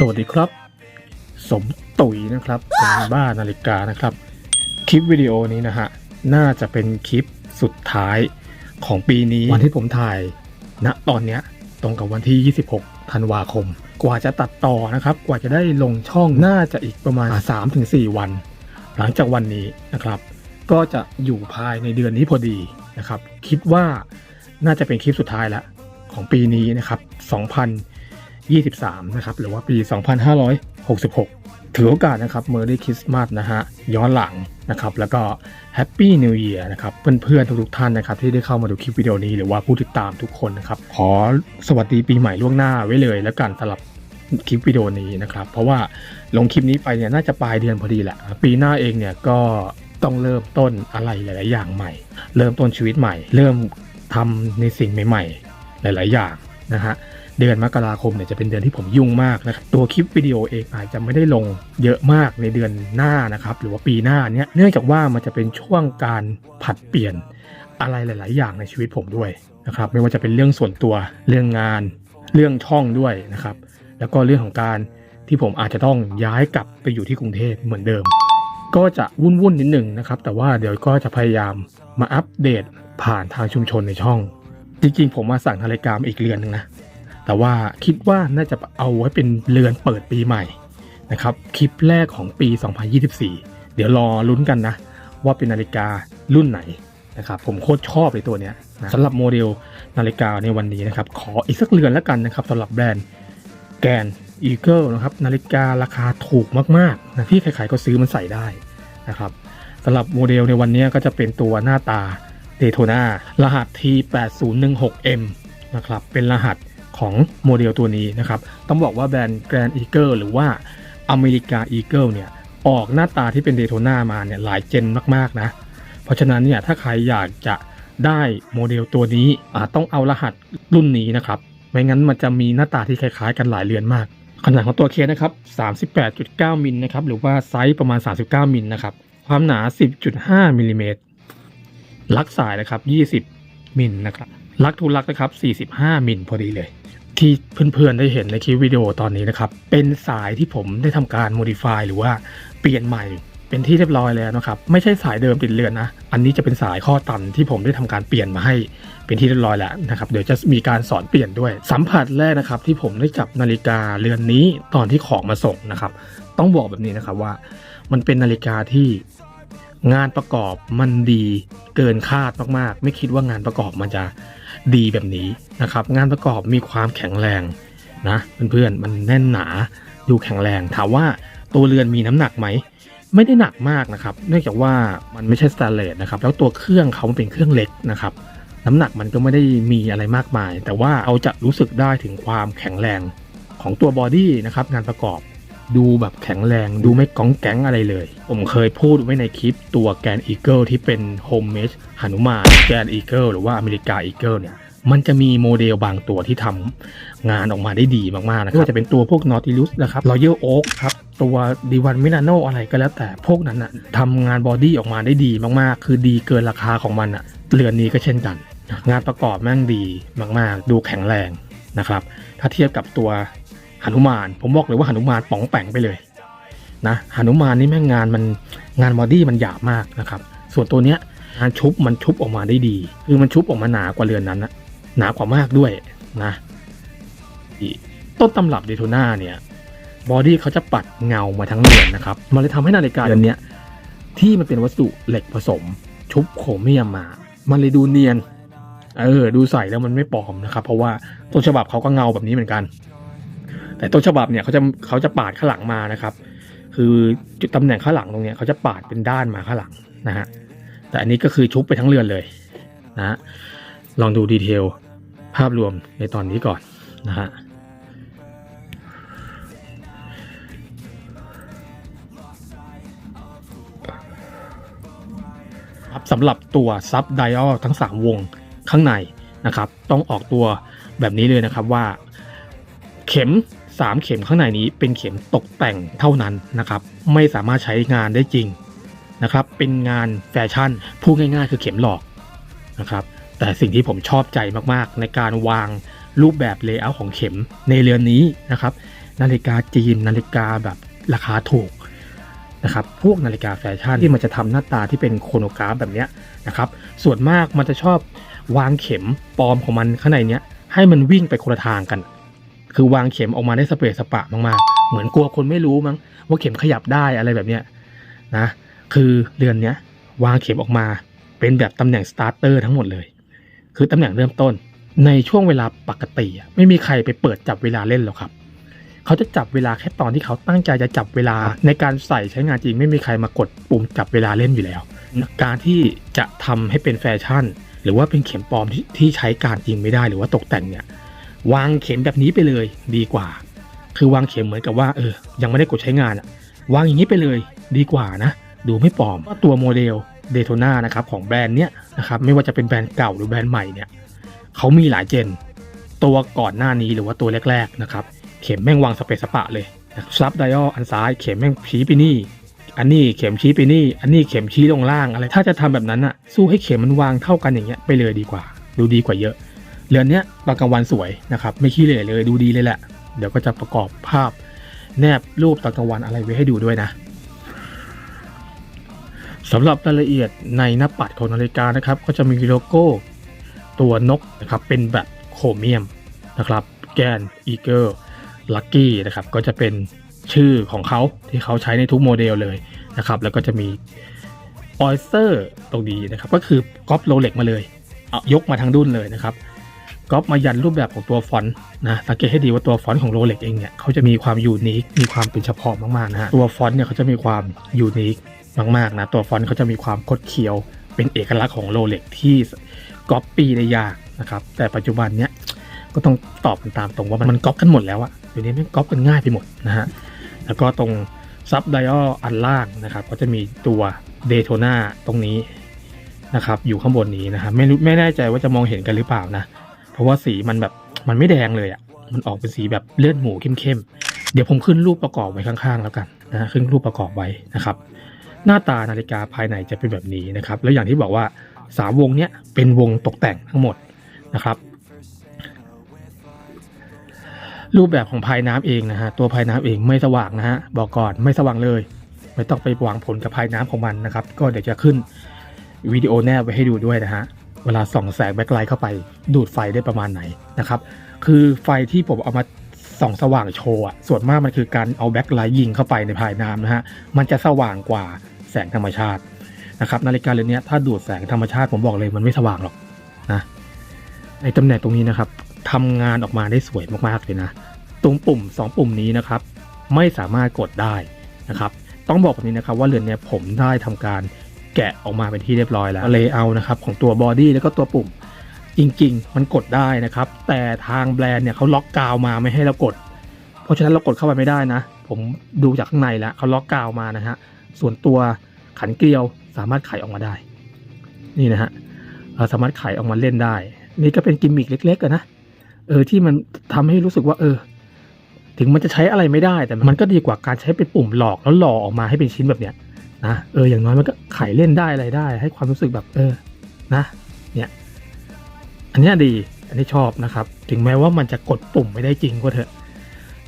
ครับ สมตุ๋ยนะครับเป็นบ้านาฬิกานะครับ คลิปวิดีโอนี้นะฮะ น่าจะเป็นคลิปสุดท้ายของปีนี้ วันที่ผมถ่ายณตอนเนี้ยตรงกับวันที่ 26 ธันวาคม กว่าจะตัดต่อนะครับ กว่าจะได้ลงช่องน่าจะอีกประมาณ 3-4 วัน หลังจากวันนี้นะครับ ก็จะอยู่ภายในเดือนนี้พอดีนะครับ คิดว่าน่าจะเป็นคลิปสุดท้ายแล้วของปีนี้นะครับ 2023 นะครับ หรือว่าปี 2566 ถือโอกาสนะครับ Merry Christmas นะฮะ ย้อนหลังนะครับ แล้วก็ Happy New Year นะครับ เพื่อนๆทุกๆท่านนะครับ ที่ได้เข้ามาดูคลิปวิดีโอนี้ หรือว่าผู้ติดตามทุกคนนะครับ ขอสวัสดีปีใหม่ล่วงหน้าไว้เลย แล้วกันสำหรับคลิปวิดีโอนี้นะครับ เพราะว่าลงคลิปนี้ไปเนี่ยน่าจะปลายเดือนพอดีแหละ ปีหน้าเองเนี่ยก็ต้องเริ่มต้นอะไรหลาย ๆ อย่างใหม่ เริ่มต้นชีวิตใหม่ เริ่มทำในสิ่งใหม่ ๆ หลาย ๆ อย่างนะฮะ เดือนมกราคมเนี่ยจะเป็นเดือนที่ผมยุ่งมากนะครับตัวคลิปวิดีโอเองอาจจะไม่ได้ลงเยอะมากในเดือนหน้านะครับหรือว่าปีหน้าเนี้ยเนื่องจากว่ามันจะเป็นช่วงการผัดเปลี่ยนอะไรหลาย ๆ อย่างในชีวิตผมด้วยนะครับไม่ว่าจะเป็นเรื่องส่วนตัวเรื่องงานเรื่องช่องด้วยนะครับ แล้วก็เรื่องของการที่ผมอาจจะต้องย้ายกลับไปอยู่ที่กรุงเทพเหมือนเดิม ก็จะวุ่นวุ่นนิดหนึ่งนะครับ แต่ว่าเดี๋ยวก็จะพยายามมาอัปเดตผ่านทางชุมชนในช่อง จริงๆ ผมมาสั่งนาฬิกามาอีกเรือนหนึ่งนะ แต่ว่าคิดว่าน่าจะเอาไว้เป็นเรือนเปิดปีใหม่นะครับคลิปแรกของปี 2024 เดี๋ยวรอลุ้นกันนะ ว่าเป็นนาฬิการุ่นไหนนะครับผมโคตรชอบเลยตัวเนี้ยนะสำหรับโมเดลนาฬิกาในวันนี้นะครับ ขออีกสักเรือนแล้วกันนะครับสำหรับแบรนด์แกนอีเกิลนะครับนาฬิการาคาถูกมากๆนะที่ใครๆก็ซื้อมันใส่ได้นะครับสำหรับโมเดลในวันนี้ก็จะเป็นตัวหน้าตา d ดโทนารหัส T8016M นะครับเป็นรหัส ของโมเดลตัวนี้นะครับ ต้องบอกว่าแบรนด์ Grand Eagle หรือว่าอเมริกา Eagle เนี่ยออกหน้าตาที่เป็น d ดโทนามาเนี่ยหลายเจนมากๆนะ เพราะฉะนั้นเนี่ยถ้าใครอยากจะได้โมเดลตัวนี้อาต้องเอารหัสรุ่นนี้นะครับ ไม่งั้นมันจะมีหน้าตาที่คล้ายๆ กันหลายเรือนมาก ขนาดของตัวเคสนะครับ38.9 มิลนะครับหรือว่าไซส์ประมาณ 39 มิลนะครับความหนา 10.5 มิลลิเมตรลักสายนะครับ 20 มิลนะครับลักทูลักนะครับ 45 มิลพอดีเลย ที่เพื่อนๆได้เห็นในคลิปวิดีโอตอนนี้นะครับ เป็นสายที่ผมได้ทำการ modify หรือว่าเปลี่ยนใหม่เป็นที่เรียบร้อยแล้วนะครับ ไม่ใช่สายเดิมติดเรือนนะ อันนี้จะเป็นสายข้อตันที่ผมได้ทำการเปลี่ยนมาให้เป็นที่เรียบร้อยแล้วนะครับ เดี๋ยวจะมีการสอนเปลี่ยนด้วย สัมผัสแรกนะครับ ที่ผมได้จับนาฬิกาเรือนนี้ตอนที่ของมาส่งนะครับ ต้องบอกแบบนี้นะครับว่า มันเป็นนาฬิกาที่งานประกอบมันดีเกินคาดมากๆ ไม่คิดว่างานประกอบมันจะ ดีแบบนี้นะครับ งานประกอบมีความแข็งแรงนะเพื่อนๆมันแน่นหนาดูแข็งแรงถามว่าตัวเรือนมีน้ำหนักไหมไม่ได้หนักมากนะครับ เนื่องจากว่ามันไม่ใช่สแตนเลสนะครับ แล้วตัวเครื่องเขามันเป็นเครื่องเล็กนะครับ น้ำหนักมันก็ไม่ได้มีอะไรมากมาย แต่ว่าเราจะรู้สึกได้ถึงความแข็งแรงของตัวบอดี้นะครับงานประกอบ ดูแบบแข็งแรงดูไม่ก้องแก๊งอะไรเลย ผมเคยพูดไว้ในคลิปตัวแกนอีเกิลที่เป็นโฮมเมดหนุมานแกนอีเกิลหรือว่าอเมริกาอีเกิลเนี่ยมันจะมีโมเดลบางตัวที่ทำงานออกมาได้ดีมากๆนะครับไม่ว่าจะเป็นตัวพวก Nautilus นะครับ Royal Oak ครับ ตัว d 1 m i n a n o อะไรก็แล้วแต่พวกนั้นอะทำงานบอดี้ออกมาได้ดีมากๆ คือดีเกินราคาของมันอะเรือนนี้ก็เช่นกัน งานประกอบแม่งดีมากๆ ดูแข็งแรงนะครับ ถ้าเทียบกับตัว หนุมาน ผมบอกเลยว่าหนุมานป๋องแป่งไปเลยนะหนุมานนี่แม่งงานมันงานบอดี้มันหยาบมากนะครับ ส่วนตัวเนี้ยงานชุบมันชุบออกมาได้ดี คือมันชุบออกมาหนากว่าเรือนนั้นนะหนากว่ามากด้วยนะต้นตำรับเดโทนาเนี่ยบอดี้เขาจะปัดเงามาทั้งเรือนนะครับ มันเลยทำให้นาฬิกาเรือนเนี้ยที่มันเป็นวัสดุเหล็กผสม ชุบโครเมียมมา มันเลยดูเนียน เออ ดูใส่แล้วมันไม่ปลอมนะครับ เพราะว่าต้นฉบับเขาก็เงาแบบนี้เหมือนกัน แต่ต้นฉบับเนี่ยเขาจะเขาจะปาดข้างหลังมานะครับ คือจุดตำแหน่งข้างหลังตรงเนี้ยเขาจะปาดเป็นด้านมาข้างหลังนะฮะแต่อันนี้ก็คือชุบไปทั้งเรือนเลยนะฮะลองดูดีเทลภาพรวมในตอนนี้ก่อนนะฮะครับสำหรับตัวซับไดอ l ทั้ง 3 วงข้างในนะครับ ต้องออกตัวแบบนี้เลยนะครับว่า เข็ม 3 เข็มข้างในนี้เป็นเข็มตกแต่งเท่านั้นนะครับไม่สามารถใช้งานได้จริงนะครับเป็นงานแฟชั่นพูดง่ายๆ คือเข็มหลอกนะครับแต่สิ่งที่ผมชอบใจมากๆ ในการวางรูปแบบเลเยอร์ของเข็มในเรือนนี้นะครับนาฬิกาจีนนาฬิกาแบบราคาถูกนะครับพวกนาฬิกาแฟชั่นที่มันจะทำหน้าตาที่เป็นโครโนกราฟแบบนี้นะครับส่วนมากมันจะชอบวางเข็มปลอมของมันข้างในเนี้ยให้มันวิ่งไปคนละทางกัน คือวางเข็มออกมาได้สเปรย์สปะมากๆ เหมือนกลัวคนไม่รู้มั้งว่าเข็มขยับได้อะไรแบบเนี้ยนะคือเรือนเนี้ยวางเข็มออกมา เป็นแบบตำแหน่งสตาร์เตอร์ทั้งหมดเลย คือตำแหน่งเริ่มต้น ในช่วงเวลาปกติไม่มีใครไปเปิดจับเวลาเล่นหรอกครับเขาจะจับเวลาแค่ตอนที่เขาตั้งใจจะจับเวลาในการใส่ใช้งานจริง ไม่มีใครมากดปุ่มจับเวลาเล่นอยู่แล้ว การที่จะทำให้เป็นแฟชั่น หรือว่าเป็นเข็มปลอมที่ที่ใช้การจริงไม่ได้หรือว่าตกแต่งเนี่ย วางเข็มแบบนี้ไปเลยดีกว่า คือวางเข็มเหมือนกับว่าเออ ยังไม่ได้กดใช้งานอะวางอย่างนี้ไปเลยดีกว่านะ ดูไม่ปลอมตัวโมเดลเดโทนานะครับของแบรนด์เนี้ยนะครับไม่ว่าจะเป็นแบรนด์เก่าหรือแบรนด์ใหม่เนี่ยเขามีหลายเจน ตัวก่อนหน้านี้หรือว่าตัวแรกๆนะครับเข็มแม่งวางสเปซสปะเลยซับไดอออันซ้ายเข็มแม่งชี้ไปนี่ อันนี้เข็มชี้ไปนี่ อันนี้เข็มชี้ลงล่างอะไร ถ้าจะทำแบบนั้นอะสู้ให้เข็มมันวางเท่ากันอย่างเงี้ยไปเลยดีกว่า ดูดีกว่าเยอะ เรือนนี้ตอนกลางวันสวยนะครับ ไม่ขี้เหร่เลยดูดีเลยแหละ เดี๋ยวก็จะประกอบภาพแนบรูปตอนกลางวันอะไรไว้ให้ดูด้วยนะสำหรับรายละเอียดในหน้าปัดของนาฬิกานะครับ ก็จะมีโลโก้ตัวนกนะครับเป็นแบบโครเมียมนะครับ แกนอีเกิลลักกี้นะครับก็จะเป็นชื่อของเขาที่เขาใช้ในทุกโมเดลเลยนะครับ แล้วก็จะมีออยเซอร์ตรงนี้นะครับ ก็คือก๊อปโรเล็กมาเลยเอายกมาทั้งดุนเลยนะครับ ก๊อปมายันรูปแบบของตัวฟอนต์นะสังเกตให้ดีว่าตัวฟอนต์ของโรเล็กเองเนี่ยเขาจะมีความยูนิคมีความเป็นเฉพาะมากๆนะฮะตัวฟอนต์เนี่ยเขาจะมีความยูนิคมากๆนะตัวฟอนต์เขาจะมีความคดเคี้ยว เป็นเอกลักษณ์ของโรเล็กที่ก๊อปปี้ได้ยากนะครับแต่ปัจจุบันเนี้ยก็ต้องตอบกันตามตรงว่ามันก๊อปกันหมดแล้วอะเดี๋ยวนี้มันก๊อปกันง่ายไปหมดนะฮะแล้วก็ตรงซับไดอออันล่างนะครับก็จะมีตัวเดโทนาตรงนี้นะครับอยู่ข้างบนนี้นะครับไม่รู้ไม่แน่ใจว่าจะมองเห็นกันหรือเปล่านะ ราะว่าสีมันแบบมันไม่แดงเลยอะ่ะ มันออกเป็นสีแบบเลือดหมูเข้มๆ เดี๋ยวผมขึ้นรูปประกอบไว้ข้างๆ แล้วกันนะขึ้นรูปประกอบไว้นะครับ หน้าตานาฬิกาภายในจะเป็นแบบนี้นะครับ แล้วอย่างที่บอกว่าสามวงเนี้ยเป็นวงตกแต่งทั้งหมดนะครับ รูปแบบของภายน้ำเองนะฮะตัวภายน้ำเองไม่สว่างนะฮะบอกก่อนไม่สว่างเลย ไม่ต้องไปหวังผลกับภายน้ำของมันนะครับ ก็เดี๋ยวจะขึ้นวิดีโอแนบไว้ให้ดูด้วยนะฮะ เวลาส่องแสงแบ็คไลท์เข้าไปดูดไฟได้ประมาณไหนนะครับ คือไฟที่ผมเอามาส่องสว่างโชว์อะส่วนมากมันคือการเอาแบ็คไลท์ยิงเข้าไปในภายน้ำนะฮะมันจะสว่างกว่าแสงธรรมชาตินะครับนาฬิกาเรือนนี้ถ้าดูดแสงธรรมชาติผมบอกเลยมันไม่สว่างหรอกนะในตำแหน่งตรงนี้นะครับทำงานออกมาได้สวยมากๆเลยนะ ตรงปุ่ม 2 ปุ่มนี้นะครับ ไม่สามารถกดได้นะครับ ต้องบอกแบบนี้นะครับว่าเรือนนี้ผมได้ทำการ แกะออกมาเป็นที่เรียบร้อยแล้วเลเยอร์นะครับของตัวบอดี้แล้วก็ตัวปุ่มจริงๆ มันกดได้นะครับ แต่ทางแบรนด์เนี่ยเขาล็อกกาวมาไม่ให้เรากด เพราะฉะนั้นเรากดเข้าไปไม่ได้นะ ผมดูจากข้างในแล้วเขาล็อกกาวมานะฮะส่วนตัวขันเกลียวสามารถไขออกมาได้ นี่นะฮะาสามารถไขออกมาเล่นได้ นี่ก็เป็นกิมมิคเล็กๆนะเออที่มันทำให้รู้สึกว่า เออ ถึงมันจะใช้อะไรไม่ได้ แต่มันก็ดีกว่าการใช้เป็นปุ่มหลอกแล้วหล่อออกมาให้เป็นชิ้นแบบเนี้ย นะเอออย่างน้อยมันก็ไขเล่นได้อะไรได้ ให้ความรู้สึกแบบเออนะเนี่ยอันนี้ดีอันนี้ชอบนะครับ ถึงแม้ว่ามันจะกดปุ่มไม่ได้จริงก็เถอะ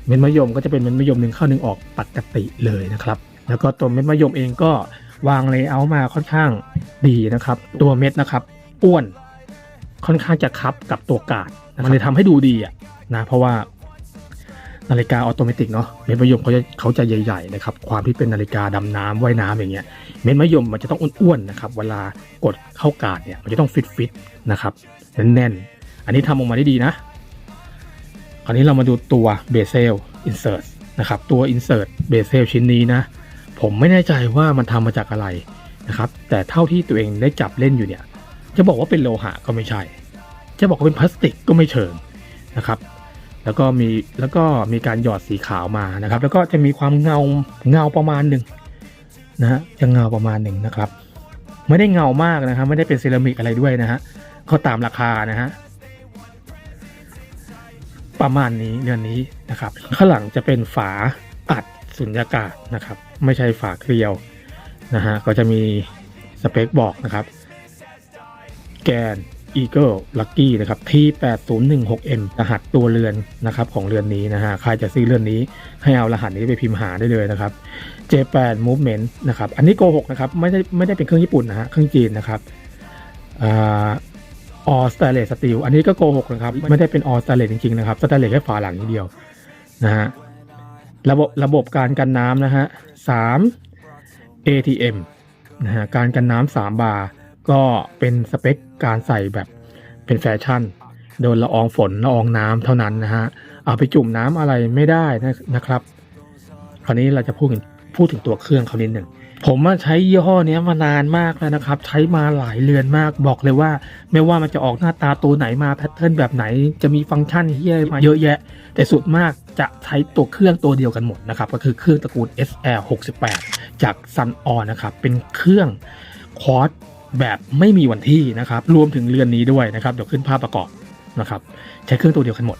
เม็ดมะยมก็จะเป็นเม็ดมะยมหนึ่งเข้าหนึ่งออกปกติเลยนะครับ แล้วก็ตัวเม็ดมะยมเองก็วางเลเยอร์มาค่อนข้างดีนะครับ ตัวเม็ดนะครับอ้วนค่อนข้างจะคับกับตัวกาดมันเลยทำให้ดูดีอะนะเพราะว่า นาฬิกาออโตเมติกเนาะเม็ดมะยมเขาจะเขาจะใหญ่ๆนะครับความที่เป็นนาฬิกาดำน้ำว่ายน้ำอย่างเงี้ยเม็ดมะยมมันจะต้องอ้วนๆนะครับเวลากดเข้ากาดเนี่ยมันจะต้องฟิตๆนะครับแน่นๆอันนี้ทำออกมาได้ดีนะคราวนี้เรามาดูตัวเบเซลอินเสิร์ตนะครับตัวอินเสิร์ตเบเซลชิ้นนี้นะผมไม่แน่ใจว่ามันทำมาจากอะไรนะครับแต่เท่าที่ตัวเองได้จับเล่นอยู่เนี่ยจะบอกว่าเป็นโลหะก็ไม่ใช่ จะบอกว่าเป็นพลาสติกก็ไม่เชิงนะครับ แล้วก็มีแล้วก็มีการหยอดสีขาวมานะครับ แล้วก็จะมีความเงาเงาประมาณหนึ่งนะฮะจะเงาประมาณหนึ่งนะครับ ไม่ได้เงามากนะครับ ไม่ได้เป็นเซรามิกอะไรด้วยนะฮะก็ตามราคานะฮะประมาณนี้เรือนนี้นะครับข้างหลังจะเป็นฝาอัดสุญญากาศนะครับ ไม่ใช่ฝาเกลียวนะฮะก็จะมีสเปคบอกนะครับ แกน Eagle Lucky นะครับ T8016M รหัสตัวเรือนนะครับของเรือนนี้นะฮะ ใครจะซื้อเรือนนี้ให้เอารหัสนี้ไปพิมพ์หาได้เลยนะครับ J8 Movement นะครับ อันนี้โกหกนะครับ ไม่ได้ไม่ได้เป็นเครื่องญี่ปุ่นนะฮะ เครื่องจีนนะครับออสเตรเลสสตีลอันนี้ก็โกหกนะครับ ไม่ได้เป็นออสเตรเลสจริงๆนะครับสเตรเลสแค่ฝาหลังนิดเดียวนะฮะ ระบบระบบการกันน้ำนะฮะสาม ATM นะฮะ การกันน้ำสามบาร์ ก็เป็นสเปคการใส่แบบเป็นแฟชั่น โดนละอองฝนละอองน้ำเท่านั้นนะฮะ เอาไปจุ่มน้ำอะไรไม่ได้นะครับ คราวนี้เราจะพูดถึงพูดถึงตัวเครื่องเขานิดหนึ่ง ผมใช้ยี่ห้อเนี้ยมานานมากแล้วนะครับ ใช้มาหลายเรือนมากบอกเลยว่า ไม่ว่ามันจะออกหน้าตาตัวไหนมาแพทเทิร์นแบบไหน จะมีฟังก์ชันเฮียมาเยอะแยะ แต่สุดมากจะใช้ตัวเครื่องตัวเดียวกันหมดนะครับ ก็คือเครื่องตระกูล SL 68 จาก Sun On นะครับ เป็นเครื่องคอร์ส แบบไม่มีวันที่นะครับ รวมถึงเรือนนี้ด้วยนะครับ เดี๋ยวขึ้นภาพประกอบนะครับ ใช้เครื่องตัวเดียวกันหมด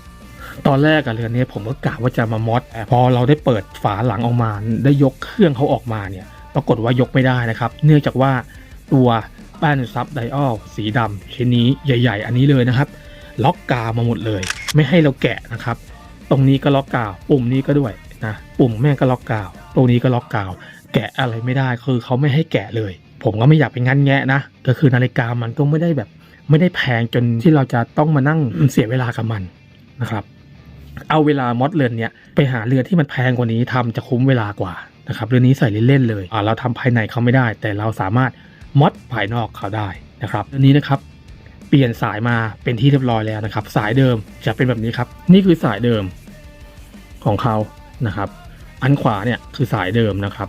ตอนแรกอะเรือนนี้ผมก็กะว่าจะมามอดแต่พอเราได้เปิดฝาหลังออกมา ได้ยกเครื่องเขาออกมาเนี่ย ปรากฏว่ายกไม่ได้นะครับ เนื่องจากว่าตัวแป้นซับไดออลสีดำชิ้นนี้ใหญ่ ๆ อันนี้เลยนะครับ ล็อกกาวมาหมดเลย ไม่ให้เราแกะนะครับ ตรงนี้ก็ล็อกกาว ปุ่มนี้ก็ด้วยนะปุ่มแม่งก็ล็อกกาว ตรงนี้ก็ล็อกกาว แกะอะไรไม่ได้คือเขาไม่ให้แกะเลย ผมก็ไม่อยากไปงันแงะนะ ก็คือนาฬิกามันก็ไม่ได้แบบ ไม่ได้แพงจนที่เราจะต้องมานั่งเสียเวลากับมันนะครับ เอาเวลามอดเรือนเนี้ยไปหาเรือนที่มันแพงกว่านี้ทำจะคุ้มเวลากว่านะครับเรือนนี้ใส่เล่นๆเลยอ่าเราทำภายในเขาไม่ได้ แต่เราสามารถมอดภายนอกเขาได้นะครับเรือนนี้นะครับเปลี่ยนสายมาเป็นที่เรียบร้อยแล้วนะครับ สายเดิมจะเป็นแบบนี้ครับ นี่คือสายเดิมของเขานะครับ อันขวาเนี่ยคือสายเดิมนะครับ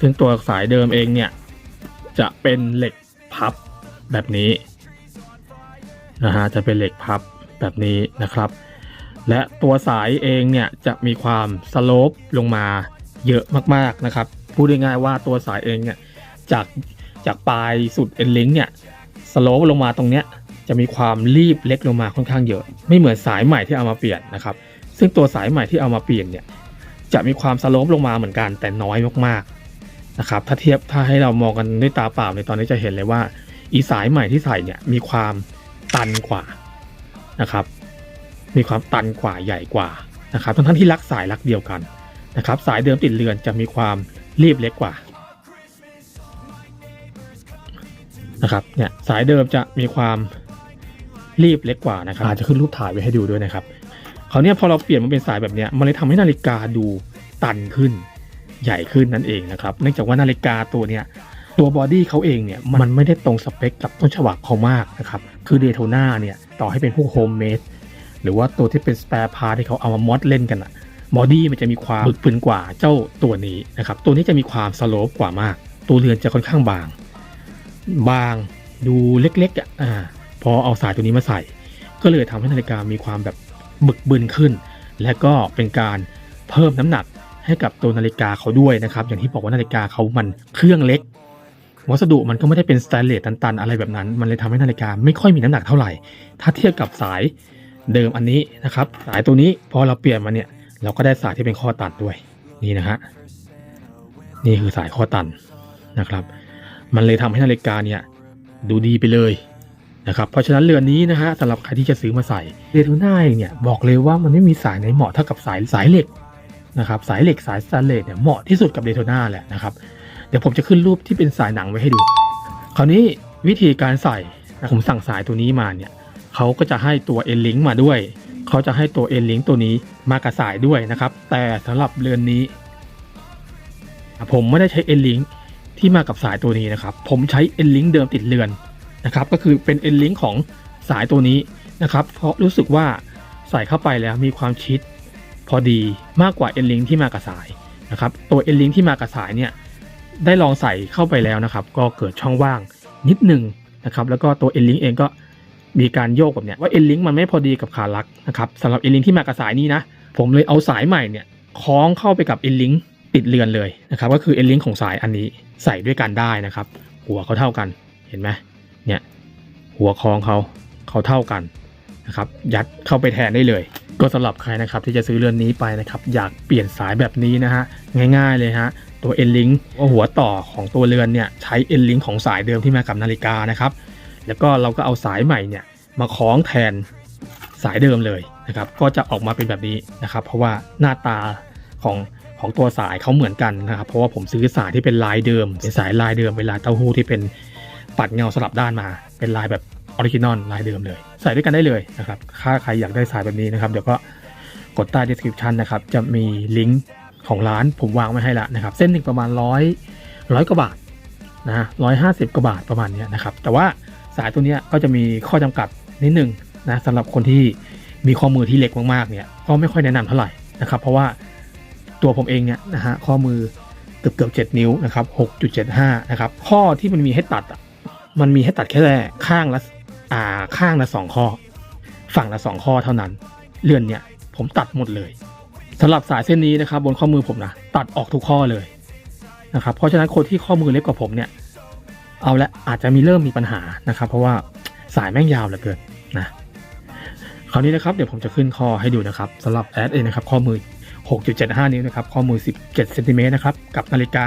ซึ่งตัวสายเดิมเองเนี่ย จะเป็นเหล็กพับแบบนี้นะฮะจะเป็นเหล็กพับแบบนี้นะครับ และตัวสายเองเนี่ยจะมีความสโลปลงมาเยอะมากๆนะครับพูดง่ายๆว่าตัวสายเองเนี่ยจากจากปลายสุดเอ็นลิงเนี่ยสโลปลงมาตรงเนี้ยจะมีความรีบเล็กลงมาค่อนข้างเยอะ ไม่เหมือนสายใหม่ที่เอามาเปลี่ยนนะครับ ซึ่งตัวสายใหม่ที่เอามาเปลี่ยนเนี่ยจะมีความสโลปลงมาเหมือนกันแต่น้อยมากๆ นะครับถ้าเทียบถ้าให้เรามองกันด้วยตาเปล่าในตอนนี้จะเห็นเลยว่า อีสายใหม่ที่ใส่เนี่ยมีความตันกว่านะครับ มีความตันกว่าใหญ่กว่านะครับทั้งทั้งที่ลักสายลักเดียวกันนะครับ สายเดิมติดเรือนจะมีความรีบเล็กกว่านะครับเนี่ยสายเดิมจะมีความรีบเล็กกว่านะครับอาจจะขึ้นรูปถ่ายไว้ให้ดูด้วยนะครับคราวเนี้ยพอเราเปลี่ยนมาเป็นสายแบบเนี้ยมันเลยทำให้นาฬิกาดูตันขึ้น ใหญ่ขึ้นนั่นเองนะครับ เนื่องจากว่านาฬิกาตัวเนี้ยตัวบอดี้เขาเองเนี่ยมันไม่ได้ตรงสเปคกับต้นฉบับเขามากนะครับคือเดโทนาเนี่ยต่อให้เป็นพวกโฮมเมดหรือว่าตัวที่เป็นสเปร์พาร์ที่เขาเอามามอดเล่นกันอะบอดี้มันจะมีความบึกปืนกว่าเจ้าตัวนี้นะครับตัวนี้จะมีความสโลปกว่ามาก ตัวเรือนจะค่อนข้างบาง บางดูเล็กๆอะอ่าพอเอาสายตัวนี้มาใส่ ก็เลยทำให้นาฬิกามีความแบบบึกบึนขึ้น และก็เป็นการเพิ่มน้ำหนัก ให้กับตัวนาฬิกาเขาด้วยนะครับ อย่างที่บอกว่านาฬิกาเขามันเครื่องเล็ก วัสดุมันก็ไม่ได้เป็นสแตนเลสตันๆ อะไรแบบนั้น มันเลยทำให้นาฬิกาไม่ค่อยมีน้ำหนักเท่าไหร่ ถ้าเทียบกับสายเดิมอันนี้นะครับ สายตัวนี้พอเราเปลี่ยนมาเนี่ย เราก็ได้สายที่เป็นข้อตัดด้วย นี่นะฮะ นี่คือสายข้อตันนะครับ มันเลยทำให้นาฬิกาเนี่ยดูดีไปเลยนะครับ เพราะฉะนั้นเรือนนี้นะฮะสำหรับใครที่จะซื้อมาใส่เรทูน่าเองเนี่ยบอกเลยว่ามันไม่มีสายไหนเหมาะเท่ากับสายสายเหล็ก นะครับสายเหล็กสายสแตนเลสเนี่ยเหมาะที่สุดกับเรทูน่าแหละนะครับ เดี๋ยวผมจะขึ้นรูปที่เป็นสายหนังไว้ให้ดู คราวนี้วิธีการใส่นะผมสั่งสายตัวนี้มาเนี่ยเขาก็จะให้ตัว N Link มาด้วย เขาจะให้ตัว N Link ตัวนี้มากับสายด้วยนะครับ แต่สำหรับเรือนนี้ ผมไม่ได้ใช้ N Link ที่มากับสายตัวนี้นะครับ ผมใช้ N Link เดิมติดเรือนนะครับ ก็คือเป็น N Link ของสายตัวนี้นะครับ เพราะรู้สึกว่าใส่เข้าไปแล้วมีความชิด พอดีมากกว่า N Link ที่มากับสายนะครับตัว N Link ที่มากับสายเนี่ยได้ลองใส่เข้าไปแล้วนะครับ ก็เกิดช่องว่างนิดหนึ่งนะครับแล้วก็ตัว N Link เองก็มีการโยกแบบเนี้ยว่า N Link มันไม่พอดีกับขาลักนะครับสำหรับ N Link ที่มากับสายนี้นะ ผมเลยเอาสายใหม่เนี่ยคล้องเข้าไปกับ N Link ติดเรือนเลยนะครับก็คือ N Link ของสายอันนี้ใส่ด้วยกันได้นะครับ หัวเขาเท่ากันเห็นไหมเนี่ยหัวคล้องเขาเขาเท่ากันนะครับยัดเข้าไปแทนได้เลย ก็สำหรับใครนะครับที่จะซื้อเรือนนี้ไปนะครับอยากเปลี่ยนสายแบบนี้นะฮะง่ายๆเลยฮะตัว N Link ว่าหัวต่อของตัวเรือนเนี่ยใช้ N Link ของสายเดิมที่มากับนาฬิกานะครับแล้วก็เราก็เอาสายใหม่เนี่ยมาคล้องแทนสายเดิมเลยนะครับก็จะออกมาเป็นแบบนี้นะครับ เพราะว่าหน้าตาของของตัวสายเขาเหมือนกันนะครับ เพราะว่าผมซื้อสายที่เป็นลายเดิมเป็นสายลายเดิมเป็นลายเต้าหู้ที่เป็นปัดเงาสลับด้านมา เป็นลายแบบออริจินอลลายเดิมเลย ใส่ด้วยกันได้เลยนะครับถ้าใครอยากได้สายแบบนี้นะครับ เดี๋ยวก็กดใต้ description นะครับ จะมีลิงก์ของร้านผมวางไว้ให้ล้วนะครับ เส้นหนึ่งประมาณร้อยร้อยกว่าบาทนะร้อยห้าสิบกว่าบาทประมาณนี้นะครับ แต่ว่าสายตัวนี้ก็จะมีข้อจำกัดนิดนึงนะสำหรับคนที่มีข้อมือที่เล็กมากๆเนี่ยก็ไม่ค่อยแนะนำเท่าไหร่นะครับ เพราะว่าตัวผมเองเนี่ยนะฮะข้อมือเกือบเกือบเจ็ดนิ้วนะครับหกจุดเจ็ดห้านะครับข้อที่มันมีให้ตัดอะมันมีให้ตัดแค่ข้างละ อ่าข้างละสองข้อ ฝั่งละสองข้อเท่านั้น เลื่อนเนี่ยผมตัดหมดเลยสำหรับสายเส้นนี้นะครับบนข้อมือผมนะตัดออกทุกข้อเลยนะครับเพราะฉะนั้นคนที่ข้อมือเล็กกว่าผมเนี่ยเอาละอาจจะมีเริ่มมีปัญหานะครับ เพราะว่าสายแม่งยาวเหลือเกินนะคราวนี้นะครับเดี๋ยวผมจะขึ้นข้อให้ดูนะครับสำหรับแอดเองนะครับข้อมือ 6.75 นิ้วนะครับข้อมือ 17เซนติเมตรนะครับกับนาฬิกา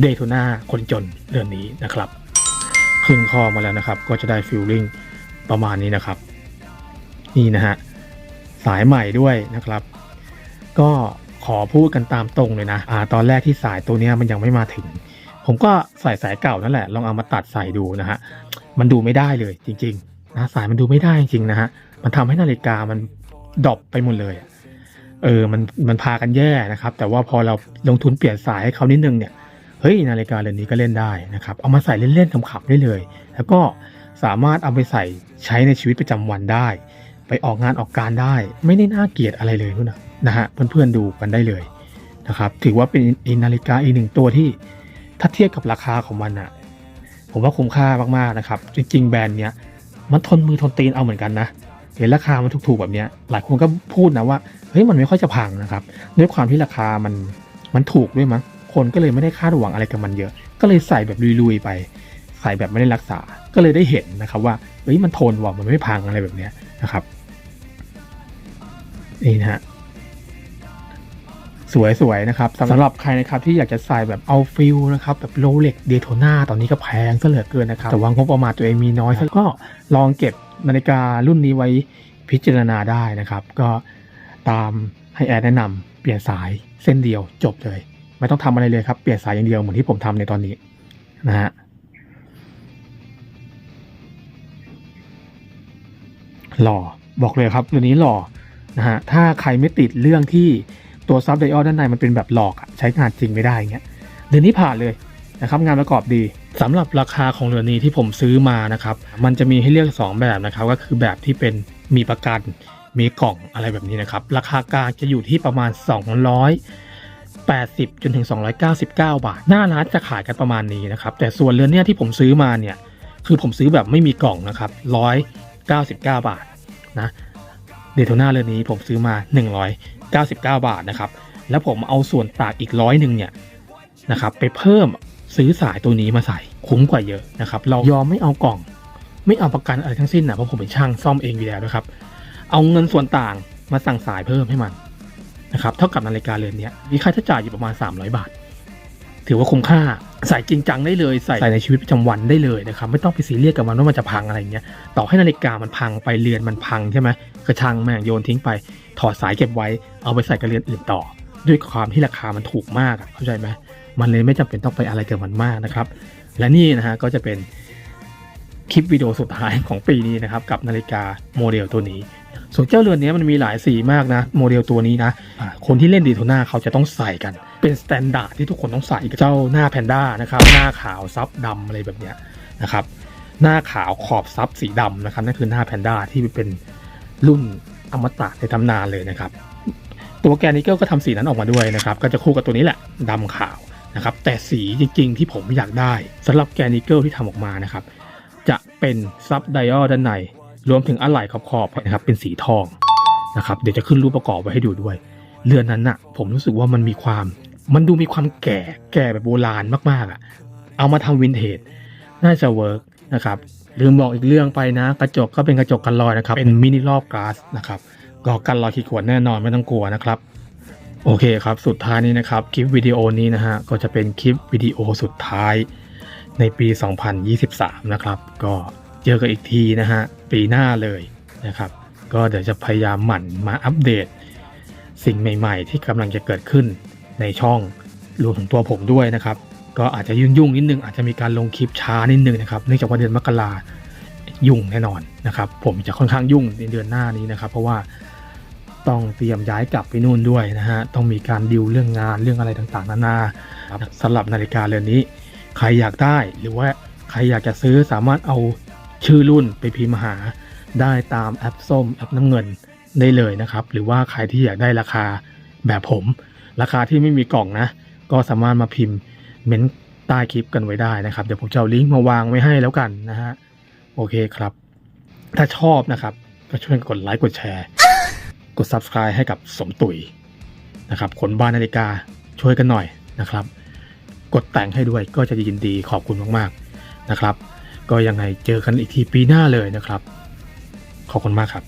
เด t ทนาคนจนเรือนนี้นะครับ ขึ้นข้อมาแล้วนะครับ ก็จะได้ฟิลลิ่งประมาณนี้นะครับ นี่นะฮะสายใหม่ด้วยนะครับ ก็ขอพูดกันตามตรงเลยนะอ่าตอนแรกที่สายตัวนี้มันยังไม่มาถึง ผมก็ใส่สายเก่านั่นแหละ ลองเอามาตัดใส่ดูนะฮะมันดูไม่ได้เลยจริงๆนะสายมันดูไม่ได้จริงๆนะฮะมันทำให้นาฬิกามันดรอปไปหมดเลยเออมันมันพากันแย่นะครับ แต่ว่าพอเราลงทุนเปลี่ยนสายให้เขานิดนึงเนี่ย เฮ้ยนาฬิกาเรือนนี้ก็เล่นได้นะครับเอามาใส่เล่นๆขำๆได้เลย แล้วก็สามารถเอาไปใส่ใช้ในชีวิตประจำวันได้ ไปออกงานออกการได้ ไม่ได้น่าเกลียดอะไรเลยนู่นนะนะฮะเพื่อนๆดูกันได้เลยนะครับถือว่าเป็นอีกนาฬิกาอีกหนึ่งตัวที่ถ้าเทียบกับราคาของมันอะผมว่าคุ้มค่ามากๆนะครับ จริงๆแบรนด์เนี้ยมันทนมือทนตีนเอาเหมือนกันนะเห็นราคามันถูกๆแบบเนี้ยหลายคนก็พูดนะว่าเฮ้ยมันไม่ค่อยจะพังนะครับ ด้วยความที่ราคามันมันถูกด้วยมั้ง คนก็เลยไม่ได้คาดหวังอะไรกับมันเยอะ ก็เลยใส่แบบลุยๆไป ใส่แบบไม่ได้รักษา ก็เลยได้เห็นนะครับว่าเฮ้ยมันทนว่ะมันไม่พังอะไรแบบเนี้ยนะครับนี่นะฮะสวยๆนะครับสำหรับใครนะครับที่อยากจะใส่แบบเอาฟิลนะครับแบบโรเล็กเดโทนาตอนนี้ก็แพงซะเหลือเกินนะครับแต่ว่างบประมาณตัวเองมีน้อยก็ลองเก็บนาฬิการุ่นนี้ไว้พิจารณาได้นะครับ ก็ตามให้แอดแนะนำเปลี่ยนสายเส้นเดียวจบเลย ไม่ต้องทำอะไรเลยครับ เปลี่ยนสายอย่างเดียวเหมือนที่ผมทำในตอนนี้นะฮะหล่อบอกเลยครับเรื่องนี้หล่อนะฮะถ้าใครไม่ติดเรื่องที่ตัวซับไดออด้านในมันเป็นแบบหลอกใช้งานจริงไม่ได้เงี้ยเดือนนี้ผ่านเลยนะครับงานประกอบดีสำหรับราคาของเรือนนี้ที่ผมซื้อมานะครับมันจะมีให้เลือก 2 แบบนะครับก็คือแบบที่เป็นมีประกันมีกล่องอะไรแบบนี้นะครับ ราคากลางจะอยู่ที่ประมาณ 80 จนถึง 299 บาท หน้าร้านจะขายกันประมาณนี้นะครับ แต่ส่วนเรือนเนี้ยที่ผมซื้อมาเนี่ย คือผมซื้อแบบไม่มีกล่องนะครับ 199 บาทนะเดโทนาเรือนนี้ผมซื้อมา 199 บาทนะครับ แล้วผมเอาส่วนต่างอีกร้อยหนึ่งเนี่ยนะครับไปเพิ่มซื้อสายตัวนี้มาใส่คุ้มกว่าเยอะนะครับ เรายอมไม่เอากล่อง ไม่เอาประกันอะไรทั้งสิ้นนะเพราะผมเป็นช่างซ่อมเองอยู่แล้วนะครับ เอาเงินส่วนต่างมาสั่งสายเพิ่มให้มัน นะครับเท่ากับนาฬิกาเรือนนี้มีค่าใช้จ่ายอยู่ประมาณ 300 บาท ถือว่าคุ้มค่าใส่จริงจังได้เลยใส่ในชีวิตประจำวันได้เลยนะครับไม่ต้องไปซีเรียสกับมันว่ามันจะพังอะไรเงี้ยต่อให้นาฬิกามันพังไปเรือนมันพังใช่ไหมกระชังแม่งโยนทิ้งไปถอดสายเก็บไว้เอาไปใส่กับเรือนอื่นต่อ ด้วยความที่ราคามันถูกมากเข้าใจไหมมันเลยไม่จำเป็นต้องไปอะไรกับมันมากนะครับ และนี่นะฮะก็จะเป็นคลิปวิดีโอสุดท้ายของปีนี้นะครับกับนาฬิกาโมเดลตัวนี้ ส่วนเจ้าเรือนนี้มันมีหลายสีมากนะ โมเดลตัวนี้นะอ่าคนที่เล่นดีโทนาเขาจะต้องใส่กัน เป็นสแตนดาร์ดที่ทุกคนต้องใส่เจ้าหน้าแพนด้านะครับ หน้าขาวซับดำอะไรแบบเนี้ยนะครับ หน้าขาวขอบซับสีดำนะครับนั่นคือหน้าแพนด้าที่เป็นรุ่นอมตะในตำนานเลยนะครับ ตัวแกนนิเกิลก็ทำสีนั้นออกมาด้วยนะครับ ก็จะคู่กับตัวนี้แหละดำขาวนะครับ แต่สีจริงๆที่ผมอยากได้สำหรับแกนนิเกิลที่ทำออกมานะครับ จะเป็นซับไดออด้านใน รวมถึงอะไหล่ขอบๆนะครับเป็นสีทองนะครับเดี๋ยวจะขึ้นรูปประกอบไว้ให้ดูด้วย เรือนนั้นน่ะ ผมรู้สึกว่ามันมีความ มันดูมีความแก่แก่แบบโบราณมากๆอะ เอามาทำวินเทจน่าจะเวิร์กนะครับลืมบอกอีกเรื่องไปนะ กระจกก็เป็นกระจกกันรอยนะครับ เป็นมินิรอบกลาสนะครับก็กันรอยขีดข่วนแน่นอนไม่ต้องกลัวนะครับโอเคครับ สุดท้ายนี้นะครับ คลิปวิดีโอนี้นะฮะ ก็จะเป็นคลิปวิดีโอสุดท้ายในปี 2023 นะครับ ก็ เจอกันอีกทีนะฮะปีหน้าเลยนะครับ ก็เดี๋ยวจะพยายามหมั่นมาอัปเดต สิ่งใหม่ ๆ ที่กำลังจะเกิดขึ้นในช่องรวมถึงตัวผมด้วยนะครับ ก็อาจจะยุ่งๆนิดนึงอาจจะมีการลงคลิปช้านิดนึงนะครับเนื่องจากว่าเดือนมกรายุ่งแน่นอนนะครับ ผมจะค่อนข้างยุ่งในเดือนหน้านี้นะครับ เพราะว่าต้องเตรียมย้ายกลับไปนู่นด้วยนะฮะ ต้องมีการดิวเรื่องงานเรื่องอะไรต่างๆ นานาสำหรับนาฬิกาเรือนนี้ ใครอยากได้หรือว่าใครอยากจะซื้อสามารถเอา ชื่อรุ่นไปพิมพ์หาได้ตามแอปส้มแอปน้ำเงินได้เลยนะครับ หรือว่าใครที่อยากได้ราคาแบบผม ราคาที่ไม่มีกล่องนะ ก็สามารถมาพิมพ์เม้นใต้คลิปกันไว้ได้นะครับ เดี๋ยวผมจะเอาลิงก์มาวางไว้ให้แล้วกันนะฮะ โอเคครับ ถ้าชอบนะครับ ก็ช่วยกดไลค์กดแชร์ กด Subscribe ให้กับสมตุ๋ยนะครับคนบ้านนาฬิกาช่วยกันหน่อยนะครับ กดแต่งให้ด้วยก็จะยินดีขอบคุณมากๆนะครับ ก็ยังไงเจอกันอีกทีปีหน้าเลยนะครับ ขอบคุณมากครับ